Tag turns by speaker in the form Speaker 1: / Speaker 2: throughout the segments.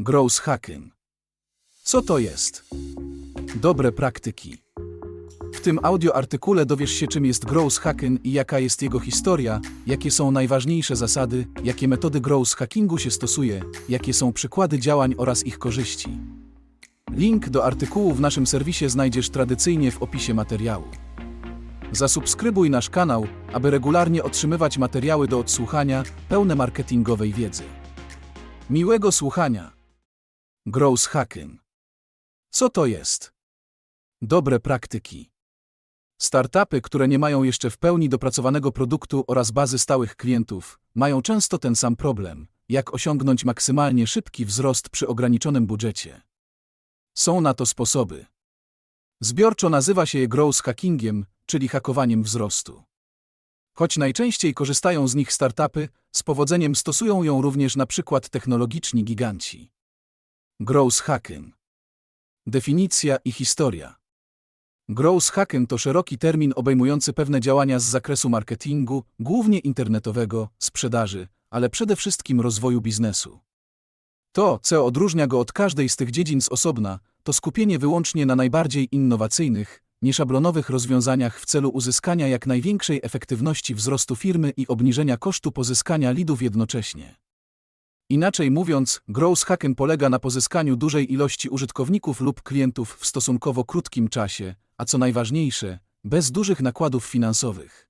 Speaker 1: Growth. Co to jest? Dobre praktyki. W tym audioartykule dowiesz się, czym jest growth hacking i jaka jest jego historia, jakie są najważniejsze zasady, jakie metody growth hackingu się stosuje, jakie są przykłady działań oraz ich korzyści. Link do artykułu w naszym serwisie znajdziesz tradycyjnie w opisie materiału. Zasubskrybuj nasz kanał, aby regularnie otrzymywać materiały do odsłuchania pełne marketingowej wiedzy. Miłego słuchania. Growth hacking. Co to jest? Dobre praktyki. Startupy, które nie mają jeszcze w pełni dopracowanego produktu oraz bazy stałych klientów, mają często ten sam problem, jak osiągnąć maksymalnie szybki wzrost przy ograniczonym budżecie. Są na to sposoby. Zbiorczo nazywa się je growth hackingiem, czyli hakowaniem wzrostu. Choć najczęściej korzystają z nich startupy, z powodzeniem stosują ją również na przykład technologiczni giganci. Growth hacking. Definicja i historia. Growth to szeroki termin obejmujący pewne działania z zakresu marketingu, głównie internetowego, sprzedaży, ale przede wszystkim rozwoju biznesu. To, co odróżnia go od każdej z tych dziedzin z osobna, to skupienie wyłącznie na najbardziej innowacyjnych, nieszablonowych rozwiązaniach w celu uzyskania jak największej efektywności wzrostu firmy i obniżenia kosztu pozyskania lidów jednocześnie. Inaczej mówiąc, growth hacking polega na pozyskaniu dużej ilości użytkowników lub klientów w stosunkowo krótkim czasie, a co najważniejsze, bez dużych nakładów finansowych.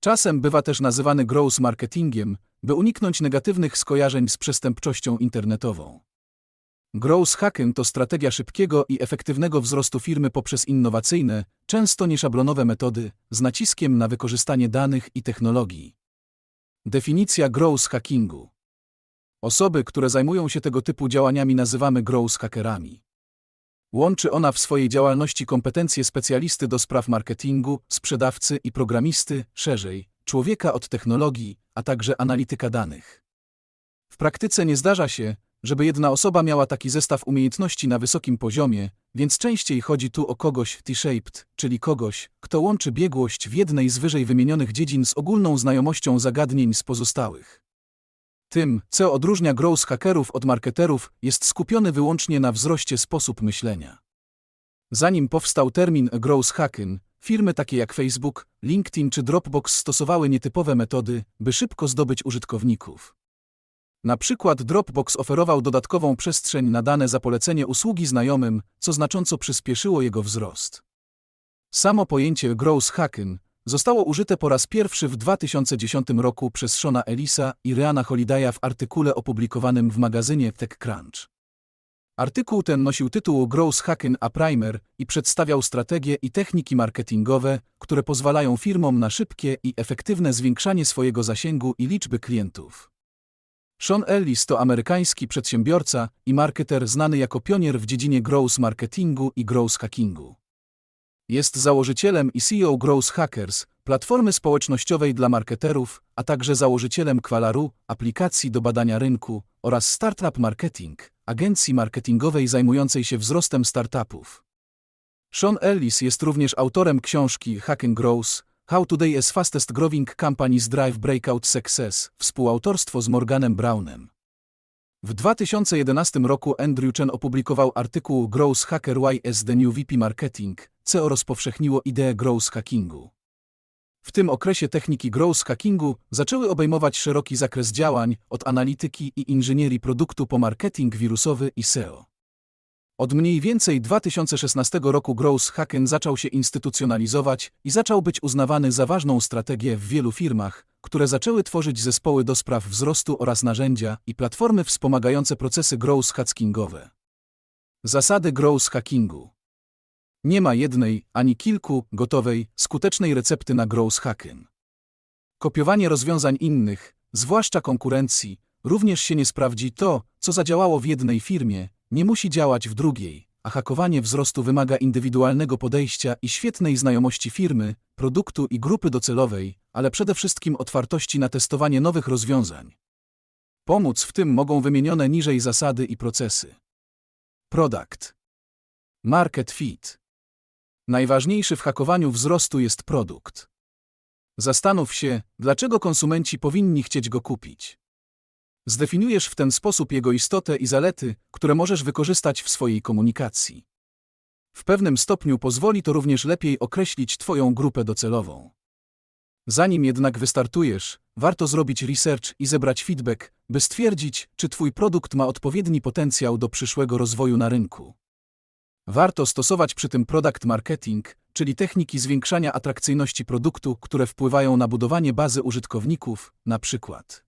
Speaker 1: Czasem bywa też nazywany growth marketingiem, by uniknąć negatywnych skojarzeń z przestępczością internetową. Growth hacking to strategia szybkiego i efektywnego wzrostu firmy poprzez innowacyjne, często nieszablonowe metody, z naciskiem na wykorzystanie danych i technologii. Definicja growth hackingu. Osoby, które zajmują się tego typu działaniami nazywamy growth hackerami. Łączy ona w swojej działalności kompetencje specjalisty do spraw marketingu, sprzedawcy i programisty, szerzej, człowieka od technologii, a także analityka danych. W praktyce nie zdarza się, żeby jedna osoba miała taki zestaw umiejętności na wysokim poziomie, więc częściej chodzi tu o kogoś T-shaped, czyli kogoś, kto łączy biegłość w jednej z wyżej wymienionych dziedzin z ogólną znajomością zagadnień z pozostałych. Tym, co odróżnia growth hackerów od marketerów, jest skupiony wyłącznie na wzroście sposób myślenia. Zanim powstał termin growth hacking, firmy takie jak Facebook, LinkedIn czy Dropbox stosowały nietypowe metody, by szybko zdobyć użytkowników. Na przykład Dropbox oferował dodatkową przestrzeń na dane za polecenie usługi znajomym, co znacząco przyspieszyło jego wzrost. Samo pojęcie growth hacking zostało użyte po raz pierwszy w 2010 roku przez Shona Ellisa i Reana Holidaya w artykule opublikowanym w magazynie TechCrunch. Artykuł ten nosił tytuł Growth Hacking a Primer i przedstawiał strategie i techniki marketingowe, które pozwalają firmom na szybkie i efektywne zwiększanie swojego zasięgu i liczby klientów. Sean Ellis to amerykański przedsiębiorca i marketer znany jako pionier w dziedzinie growth marketingu i growth hackingu. Jest założycielem i CEO Growth Hackers, platformy społecznościowej dla marketerów, a także założycielem Qualaru, aplikacji do badania rynku, oraz Startup Marketing, agencji marketingowej zajmującej się wzrostem startupów. Sean Ellis jest również autorem książki Hacking Growth, How Today's Fastest Growing Companies Drive Breakout Success, współautorstwo z Morganem Brownem. W 2011 roku Andrew Chen opublikował artykuł Growth Hacker Why the New VP Marketing, co rozpowszechniło ideę growth hackingu. W tym okresie techniki growth hackingu zaczęły obejmować szeroki zakres działań, od analityki i inżynierii produktu po marketing wirusowy i SEO. Od mniej więcej 2016 roku growth hacking zaczął się instytucjonalizować i zaczął być uznawany za ważną strategię w wielu firmach, które zaczęły tworzyć zespoły do spraw wzrostu oraz narzędzia i platformy wspomagające procesy growth hackingowe. Zasady growth hackingu Nie ma jednej, ani kilku, gotowej, skutecznej recepty na growth hacking. Kopiowanie rozwiązań innych, zwłaszcza konkurencji, również się nie sprawdzi to, co zadziałało w jednej firmie, nie musi działać w drugiej, a hakowanie wzrostu wymaga indywidualnego podejścia i świetnej znajomości firmy, produktu i grupy docelowej, ale przede wszystkim otwartości na testowanie nowych rozwiązań. Pomóc w tym mogą wymienione niżej zasady i procesy. Product. Market fit. Najważniejszy w hakowaniu wzrostu jest produkt. Zastanów się, dlaczego konsumenci powinni chcieć go kupić. Zdefiniujesz w ten sposób jego istotę i zalety, które możesz wykorzystać w swojej komunikacji. W pewnym stopniu pozwoli to również lepiej określić Twoją grupę docelową. Zanim jednak wystartujesz, warto zrobić research i zebrać feedback, by stwierdzić, czy Twój produkt ma odpowiedni potencjał do przyszłego rozwoju na rynku. Warto stosować przy tym product marketing, czyli techniki zwiększania atrakcyjności produktu, które wpływają na budowanie bazy użytkowników, na przykład.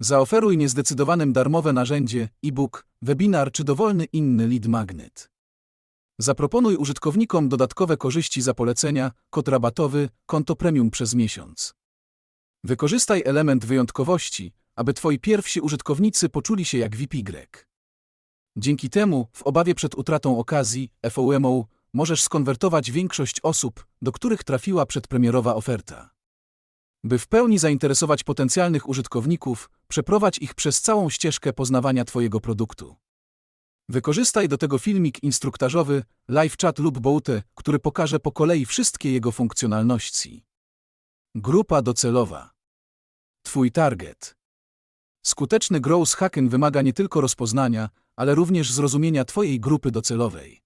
Speaker 1: Zaoferuj niezdecydowanym darmowe narzędzie, e-book, webinar czy dowolny inny lead magnet. Zaproponuj użytkownikom dodatkowe korzyści za polecenia, kod rabatowy, konto premium przez miesiąc. Wykorzystaj element wyjątkowości, aby Twoi pierwsi użytkownicy poczuli się jak VPY. Dzięki temu, w obawie przed utratą okazji, FOMO, możesz skonwertować większość osób, do których trafiła przedpremierowa oferta. By w pełni zainteresować potencjalnych użytkowników, przeprowadź ich przez całą ścieżkę poznawania Twojego produktu. Wykorzystaj do tego filmik instruktażowy, live chat lub bootę, który pokaże po kolei wszystkie jego funkcjonalności. Grupa docelowa. Twój target. Skuteczny growth hacking wymaga nie tylko rozpoznania, ale również zrozumienia Twojej grupy docelowej.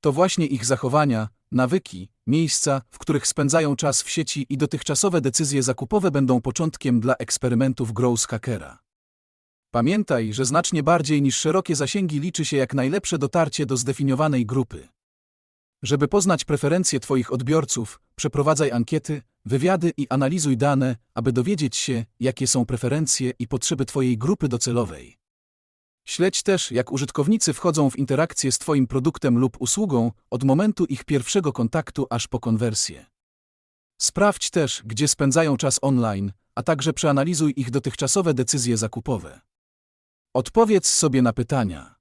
Speaker 1: To właśnie ich zachowania, nawyki, miejsca, w których spędzają czas w sieci i dotychczasowe decyzje zakupowe będą początkiem dla eksperymentów growth hackera. Pamiętaj, że znacznie bardziej niż szerokie zasięgi liczy się jak najlepsze dotarcie do zdefiniowanej grupy. Żeby poznać preferencje Twoich odbiorców, przeprowadzaj ankiety, wywiady i analizuj dane, aby dowiedzieć się, jakie są preferencje i potrzeby Twojej grupy docelowej. Śledź też, jak użytkownicy wchodzą w interakcję z Twoim produktem lub usługą od momentu ich pierwszego kontaktu aż po konwersję. Sprawdź też, gdzie spędzają czas online, a także przeanalizuj ich dotychczasowe decyzje zakupowe. Odpowiedz sobie na pytania.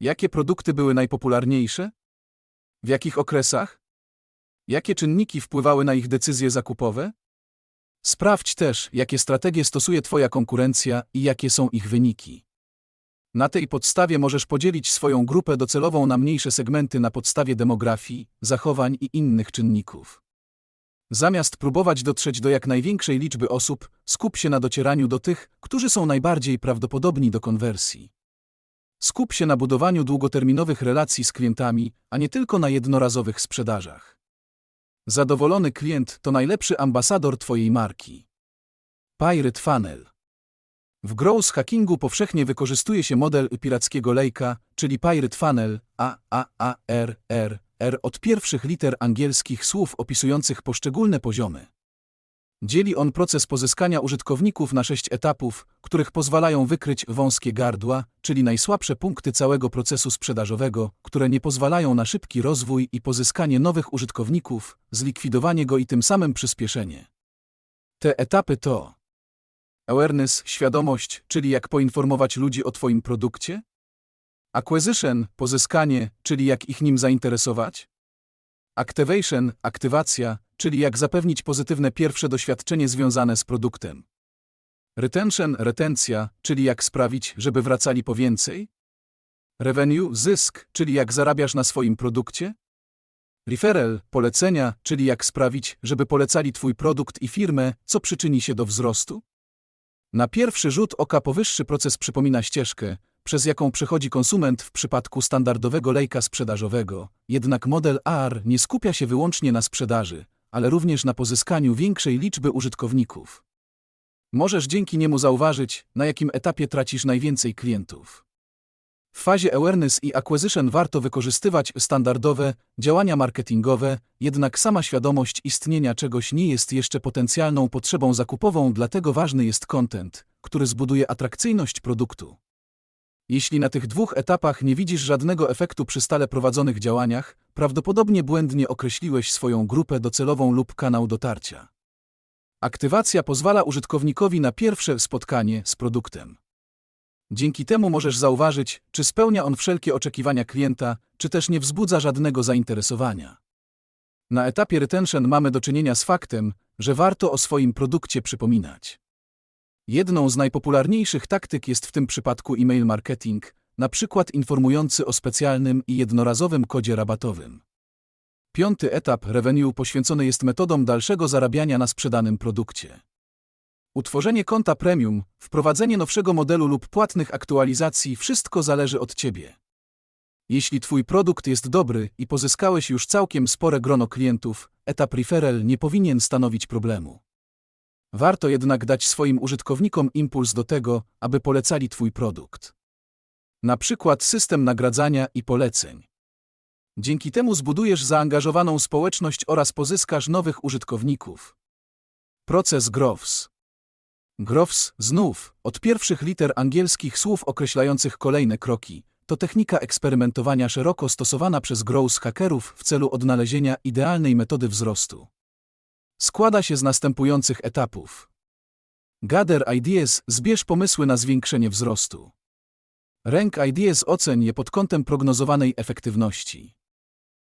Speaker 1: Jakie produkty były najpopularniejsze? W jakich okresach? Jakie czynniki wpływały na ich decyzje zakupowe? Sprawdź też, jakie strategie stosuje Twoja konkurencja i jakie są ich wyniki. Na tej podstawie możesz podzielić swoją grupę docelową na mniejsze segmenty na podstawie demografii, zachowań i innych czynników. Zamiast próbować dotrzeć do jak największej liczby osób, skup się na docieraniu do tych, którzy są najbardziej prawdopodobni do konwersji. Skup się na budowaniu długoterminowych relacji z klientami, a nie tylko na jednorazowych sprzedażach. Zadowolony klient to najlepszy ambasador Twojej marki. Pirate Funnel W growth hackingu powszechnie wykorzystuje się model pirackiego lejka, czyli Pirate Funnel, A, A, A, R, R, R od pierwszych liter angielskich słów opisujących poszczególne poziomy. Dzieli on proces pozyskania użytkowników na sześć etapów, których pozwalają wykryć wąskie gardła, czyli najsłabsze punkty całego procesu sprzedażowego, które nie pozwalają na szybki rozwój i pozyskanie nowych użytkowników, zlikwidowanie go i tym samym przyspieszenie. Te etapy to awareness, świadomość, czyli jak poinformować ludzi o Twoim produkcie, acquisition, pozyskanie, czyli jak ich nim zainteresować, activation, aktywacja, czyli jak zapewnić pozytywne pierwsze doświadczenie związane z produktem. Retention, retencja, czyli jak sprawić, żeby wracali po więcej. Revenue, zysk, czyli jak zarabiasz na swoim produkcie. Referral, polecenia, czyli jak sprawić, żeby polecali Twój produkt i firmę, co przyczyni się do wzrostu. Na pierwszy rzut oka powyższy proces przypomina ścieżkę, przez jaką przechodzi konsument w przypadku standardowego lejka sprzedażowego, jednak model AR nie skupia się wyłącznie na sprzedaży, ale również na pozyskaniu większej liczby użytkowników. Możesz dzięki niemu zauważyć, na jakim etapie tracisz najwięcej klientów. W fazie awareness i acquisition warto wykorzystywać standardowe działania marketingowe, jednak sama świadomość istnienia czegoś nie jest jeszcze potencjalną potrzebą zakupową, dlatego ważny jest content, który zbuduje atrakcyjność produktu. Jeśli na tych dwóch etapach nie widzisz żadnego efektu przy stale prowadzonych działaniach, prawdopodobnie błędnie określiłeś swoją grupę docelową lub kanał dotarcia. Aktywacja pozwala użytkownikowi na pierwsze spotkanie z produktem. Dzięki temu możesz zauważyć, czy spełnia on wszelkie oczekiwania klienta, czy też nie wzbudza żadnego zainteresowania. Na etapie retention mamy do czynienia z faktem, że warto o swoim produkcie przypominać. Jedną z najpopularniejszych taktyk jest w tym przypadku e-mail marketing, na przykład informujący o specjalnym i jednorazowym kodzie rabatowym. Piąty etap revenue poświęcony jest metodom dalszego zarabiania na sprzedanym produkcie. Utworzenie konta premium, wprowadzenie nowszego modelu lub płatnych aktualizacji wszystko zależy od Ciebie. Jeśli Twój produkt jest dobry i pozyskałeś już całkiem spore grono klientów, etap referral nie powinien stanowić problemu. Warto jednak dać swoim użytkownikom impuls do tego, aby polecali Twój produkt. Na przykład system nagradzania i poleceń. Dzięki temu zbudujesz zaangażowaną społeczność oraz pozyskasz nowych użytkowników. Proces Grows. Grows, znów, od pierwszych liter angielskich słów określających kolejne kroki, to technika eksperymentowania szeroko stosowana przez growth hackerów w celu odnalezienia idealnej metody wzrostu. Składa się z następujących etapów. Gather ideas, zbierz pomysły na zwiększenie wzrostu. Rank ideas, oceń je pod kątem prognozowanej efektywności.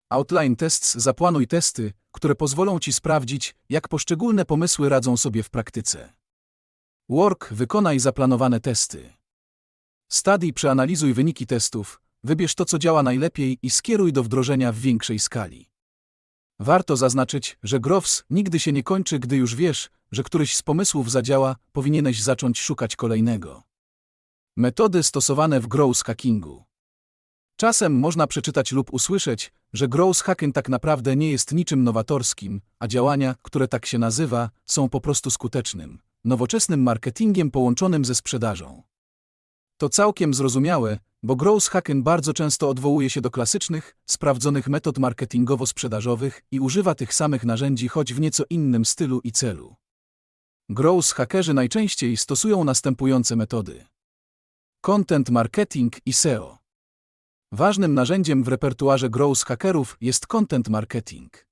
Speaker 1: Outline tests, zaplanuj testy, które pozwolą Ci sprawdzić, jak poszczególne pomysły radzą sobie w praktyce. Work, wykonaj zaplanowane testy. Study, przeanalizuj wyniki testów, wybierz to, co działa najlepiej i skieruj do wdrożenia w większej skali. Warto zaznaczyć, że Grows nigdy się nie kończy, gdy już wiesz, że któryś z pomysłów zadziała, powinieneś zacząć szukać kolejnego. Metody stosowane w Grows hackingu. Czasem można przeczytać lub usłyszeć, że Grows hacking tak naprawdę nie jest niczym nowatorskim, a działania, które tak się nazywa, są po prostu skutecznym, nowoczesnym marketingiem połączonym ze sprzedażą. To całkiem zrozumiałe, bo growth bardzo często odwołuje się do klasycznych, sprawdzonych metod marketingowo-sprzedażowych i używa tych samych narzędzi, choć w nieco innym stylu i celu. Growth hackerzy najczęściej stosują następujące metody. Content marketing i SEO. Ważnym narzędziem w repertuarze growth hackerów jest content marketing.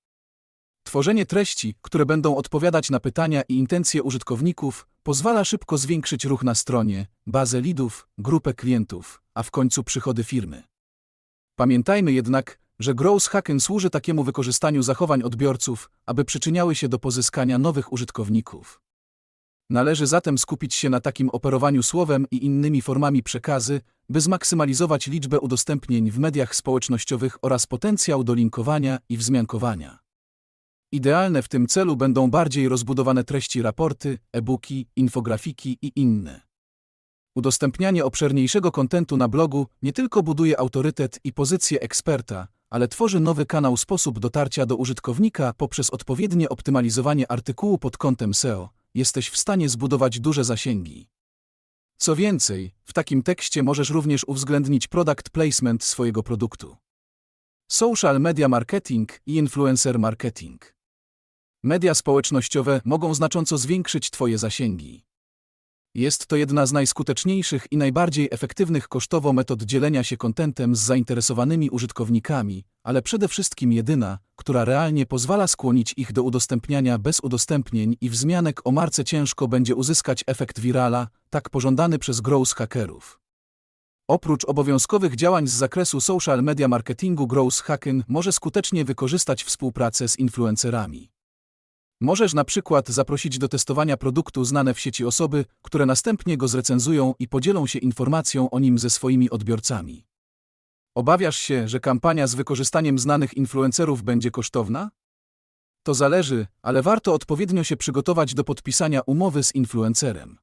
Speaker 1: Tworzenie treści, które będą odpowiadać na pytania i intencje użytkowników, pozwala szybko zwiększyć ruch na stronie, bazę lidów, grupę klientów, a w końcu przychody firmy. Pamiętajmy jednak, że growth hacking służy takiemu wykorzystaniu zachowań odbiorców, aby przyczyniały się do pozyskania nowych użytkowników. Należy zatem skupić się na takim operowaniu słowem i innymi formami przekazy, by zmaksymalizować liczbę udostępnień w mediach społecznościowych oraz potencjał do linkowania i wzmiankowania. Idealne w tym celu będą bardziej rozbudowane treści raporty, e-booki, infografiki i inne. Udostępnianie obszerniejszego kontentu na blogu nie tylko buduje autorytet i pozycję eksperta, ale tworzy nowy kanał sposób dotarcia do użytkownika poprzez odpowiednie optymalizowanie artykułu pod kątem SEO. Jesteś w stanie zbudować duże zasięgi. Co więcej, w takim tekście możesz również uwzględnić product placement swojego produktu. Social media marketing i influencer marketing. Media społecznościowe mogą znacząco zwiększyć Twoje zasięgi. Jest to jedna z najskuteczniejszych i najbardziej efektywnych kosztowo metod dzielenia się kontentem z zainteresowanymi użytkownikami, ale przede wszystkim jedyna, która realnie pozwala skłonić ich do udostępniania bez udostępnień i wzmianek o marce ciężko będzie uzyskać efekt wirala, tak pożądany przez growth hackerów. Oprócz obowiązkowych działań z zakresu social media marketingu growth hacking może skutecznie wykorzystać współpracę z influencerami. Możesz na przykład zaprosić do testowania produktu znane w sieci osoby, które następnie go zrecenzują i podzielą się informacją o nim ze swoimi odbiorcami. Obawiasz się, że kampania z wykorzystaniem znanych influencerów będzie kosztowna? To zależy, ale warto odpowiednio się przygotować do podpisania umowy z influencerem.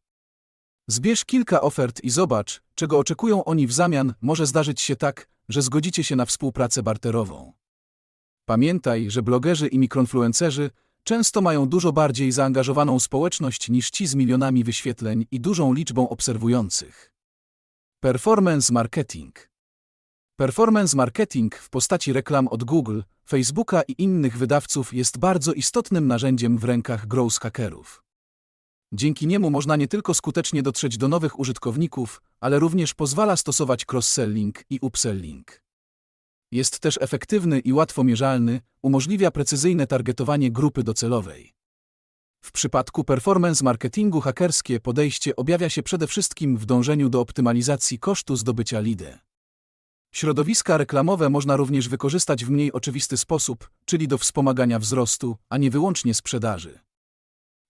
Speaker 1: Zbierz kilka ofert i zobacz, czego oczekują oni w zamian, może zdarzyć się tak, że zgodzicie się na współpracę barterową. Pamiętaj, że blogerzy i mikroinfluencerzy często mają dużo bardziej zaangażowaną społeczność niż ci z milionami wyświetleń i dużą liczbą obserwujących. Performance marketing. Performance marketing w postaci reklam od Google, Facebooka i innych wydawców jest bardzo istotnym narzędziem w rękach growth hackerów. Dzięki niemu można nie tylko skutecznie dotrzeć do nowych użytkowników, ale również pozwala stosować cross-selling i upselling. Jest też efektywny i łatwo mierzalny, umożliwia precyzyjne targetowanie grupy docelowej. W przypadku performance marketingu hakerskie podejście objawia się przede wszystkim w dążeniu do optymalizacji kosztu zdobycia lidy. Środowiska reklamowe można również wykorzystać w mniej oczywisty sposób, czyli do wspomagania wzrostu, a nie wyłącznie sprzedaży.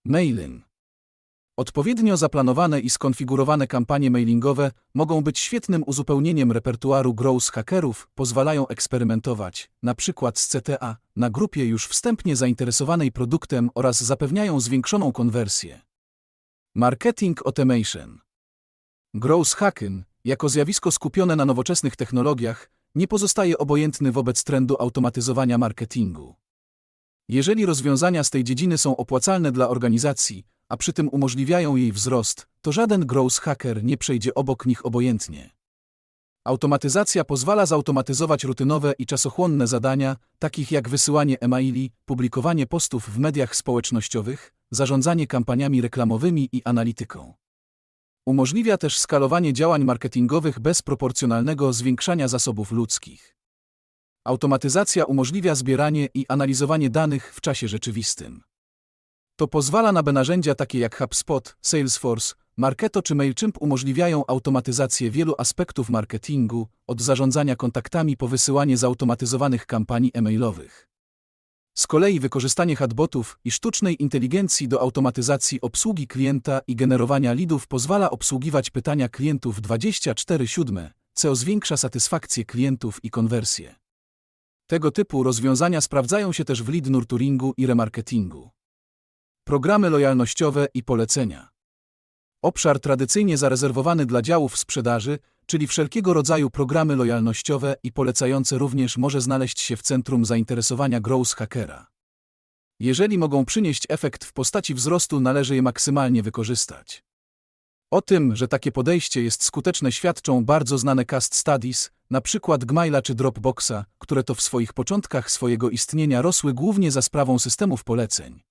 Speaker 1: Mailing Odpowiednio zaplanowane i skonfigurowane kampanie mailingowe mogą być świetnym uzupełnieniem repertuaru growth hackerów, pozwalają eksperymentować, przykład z CTA, na grupie już wstępnie zainteresowanej produktem oraz zapewniają zwiększoną konwersję. Marketing Automation. Growth Hacken, jako zjawisko skupione na nowoczesnych technologiach, nie pozostaje obojętny wobec trendu automatyzowania marketingu. Jeżeli rozwiązania z tej dziedziny są opłacalne dla organizacji, a przy tym umożliwiają jej wzrost, to żaden growth hacker nie przejdzie obok nich obojętnie. Automatyzacja pozwala zautomatyzować rutynowe i czasochłonne zadania, takich jak wysyłanie e-maili, publikowanie postów w mediach społecznościowych, zarządzanie kampaniami reklamowymi i analityką. Umożliwia też skalowanie działań marketingowych bez proporcjonalnego zwiększania zasobów ludzkich. Automatyzacja umożliwia zbieranie i analizowanie danych w czasie rzeczywistym. To pozwala na narzędzia takie jak HubSpot, Salesforce, Marketo czy MailChimp umożliwiają automatyzację wielu aspektów marketingu, od zarządzania kontaktami po wysyłanie zautomatyzowanych kampanii e-mailowych. Z kolei wykorzystanie chatbotów i sztucznej inteligencji do automatyzacji obsługi klienta i generowania lidów pozwala obsługiwać pytania klientów 24/7, co zwiększa satysfakcję klientów i konwersję. Tego typu rozwiązania sprawdzają się też w lead nurturingu i remarketingu. Programy lojalnościowe i polecenia. Obszar tradycyjnie zarezerwowany dla działów sprzedaży, czyli wszelkiego rodzaju programy lojalnościowe i polecające również może znaleźć się w centrum zainteresowania growth hackera. Jeżeli mogą przynieść efekt w postaci wzrostu, należy je maksymalnie wykorzystać. O tym, że takie podejście jest skuteczne świadczą bardzo znane cast studies, przykład Gmaila czy Dropboxa, które to w swoich początkach swojego istnienia rosły głównie za sprawą systemów poleceń.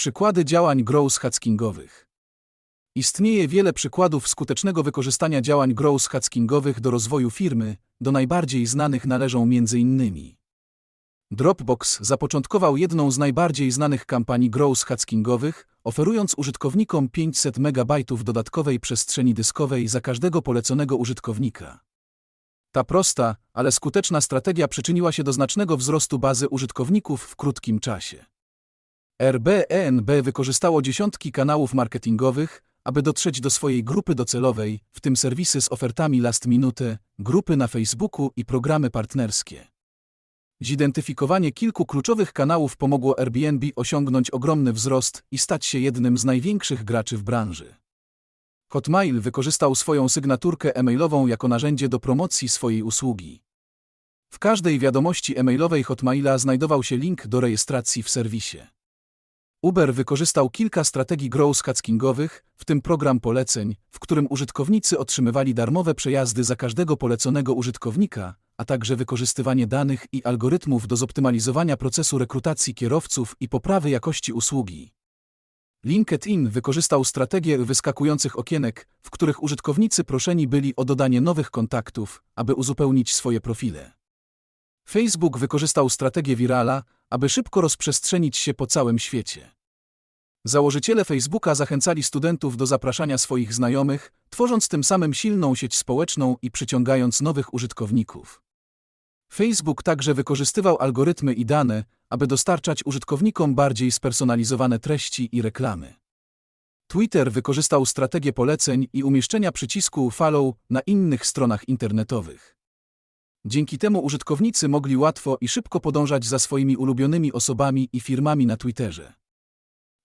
Speaker 1: Przykłady działań growth hackingowych. Istnieje wiele przykładów skutecznego wykorzystania działań growth hackingowych do rozwoju firmy, do najbardziej znanych należą m.in. Dropbox zapoczątkował jedną z najbardziej znanych kampanii growth hackingowych, oferując użytkownikom 500 MB dodatkowej przestrzeni dyskowej za każdego poleconego użytkownika. Ta prosta, ale skuteczna strategia przyczyniła się do znacznego wzrostu bazy użytkowników w krótkim czasie. RBENB wykorzystało dziesiątki kanałów marketingowych, aby dotrzeć do swojej grupy docelowej, w tym serwisy z ofertami last minute, grupy na Facebooku i programy partnerskie. Zidentyfikowanie kilku kluczowych kanałów pomogło Airbnb osiągnąć ogromny wzrost i stać się jednym z największych graczy w branży. Hotmail wykorzystał swoją sygnaturkę e-mailową jako narzędzie do promocji swojej usługi. W każdej wiadomości e-mailowej Hotmaila znajdował się link do rejestracji w serwisie. Uber wykorzystał kilka strategii growth hackingowych, w tym program poleceń, w którym użytkownicy otrzymywali darmowe przejazdy za każdego poleconego użytkownika, a także wykorzystywanie danych i algorytmów do zoptymalizowania procesu rekrutacji kierowców i poprawy jakości usługi. LinkedIn wykorzystał strategię wyskakujących okienek, w których użytkownicy proszeni byli o dodanie nowych kontaktów, aby uzupełnić swoje profile. Facebook wykorzystał strategię virala, aby szybko rozprzestrzenić się po całym świecie. Założyciele Facebooka zachęcali studentów do zapraszania swoich znajomych, tworząc tym samym silną sieć społeczną i przyciągając nowych użytkowników. Facebook także wykorzystywał algorytmy i dane, aby dostarczać użytkownikom bardziej spersonalizowane treści i reklamy. Twitter wykorzystał strategię poleceń i umieszczenia przycisku follow na innych stronach internetowych. Dzięki temu użytkownicy mogli łatwo i szybko podążać za swoimi ulubionymi osobami i firmami na Twitterze.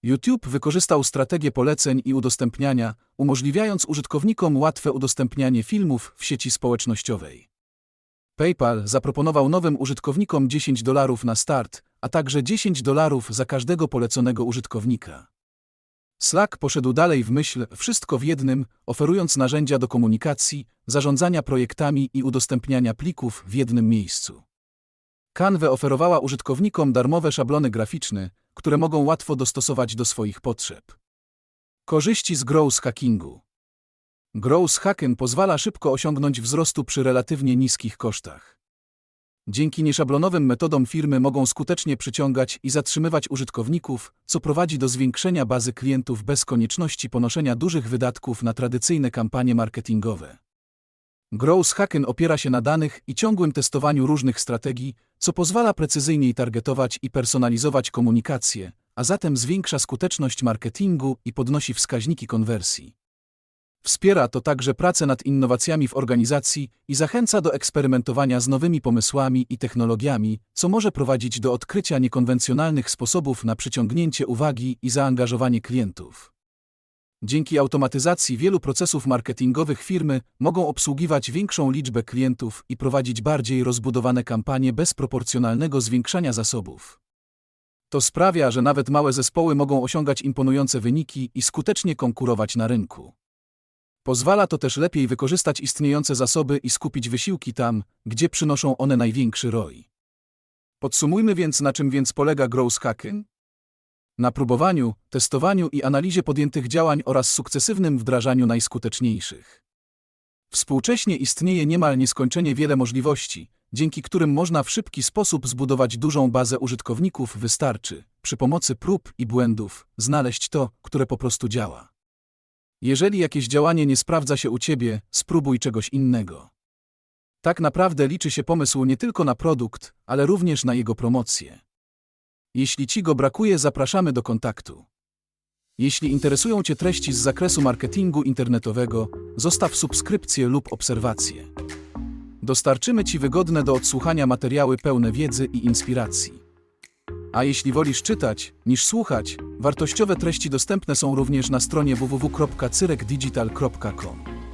Speaker 1: YouTube wykorzystał strategię poleceń i udostępniania, umożliwiając użytkownikom łatwe udostępnianie filmów w sieci społecznościowej. PayPal zaproponował nowym użytkownikom 10 dolarów na start, a także 10 dolarów za każdego poleconego użytkownika. Slack poszedł dalej w myśl wszystko w jednym, oferując narzędzia do komunikacji, zarządzania projektami i udostępniania plików w jednym miejscu. Canva oferowała użytkownikom darmowe szablony graficzne, które mogą łatwo dostosować do swoich potrzeb. Korzyści z growth hackingu. Growth hacking pozwala szybko osiągnąć wzrostu przy relatywnie niskich kosztach. Dzięki nieszablonowym metodom firmy mogą skutecznie przyciągać i zatrzymywać użytkowników, co prowadzi do zwiększenia bazy klientów bez konieczności ponoszenia dużych wydatków na tradycyjne kampanie marketingowe. Growth hacking opiera się na danych i ciągłym testowaniu różnych strategii, co pozwala precyzyjniej targetować i personalizować komunikację, a zatem zwiększa skuteczność marketingu i podnosi wskaźniki konwersji. Wspiera to także pracę nad innowacjami w organizacji i zachęca do eksperymentowania z nowymi pomysłami i technologiami, co może prowadzić do odkrycia niekonwencjonalnych sposobów na przyciągnięcie uwagi i zaangażowanie klientów. Dzięki automatyzacji wielu procesów marketingowych firmy mogą obsługiwać większą liczbę klientów i prowadzić bardziej rozbudowane kampanie bez proporcjonalnego zwiększania zasobów. To sprawia, że nawet małe zespoły mogą osiągać imponujące wyniki i skutecznie konkurować na rynku. Pozwala to też lepiej wykorzystać istniejące zasoby i skupić wysiłki tam, gdzie przynoszą one największy ROI. Podsumujmy więc, na czym więc polega Growth Hacking? Na próbowaniu, testowaniu i analizie podjętych działań oraz sukcesywnym wdrażaniu najskuteczniejszych. Współcześnie istnieje niemal nieskończenie wiele możliwości, dzięki którym można w szybki sposób zbudować dużą bazę użytkowników wystarczy, przy pomocy prób i błędów, znaleźć to, które po prostu działa. Jeżeli jakieś działanie nie sprawdza się u ciebie, spróbuj czegoś innego. Tak naprawdę liczy się pomysł nie tylko na produkt, ale również na jego promocję. Jeśli ci go brakuje, zapraszamy do kontaktu. Jeśli interesują Cię treści z zakresu marketingu internetowego, zostaw subskrypcję lub obserwację. Dostarczymy Ci wygodne do odsłuchania materiały pełne wiedzy i inspiracji. A jeśli wolisz czytać niż słuchać, wartościowe treści dostępne są również na stronie www.cyrekdigital.com.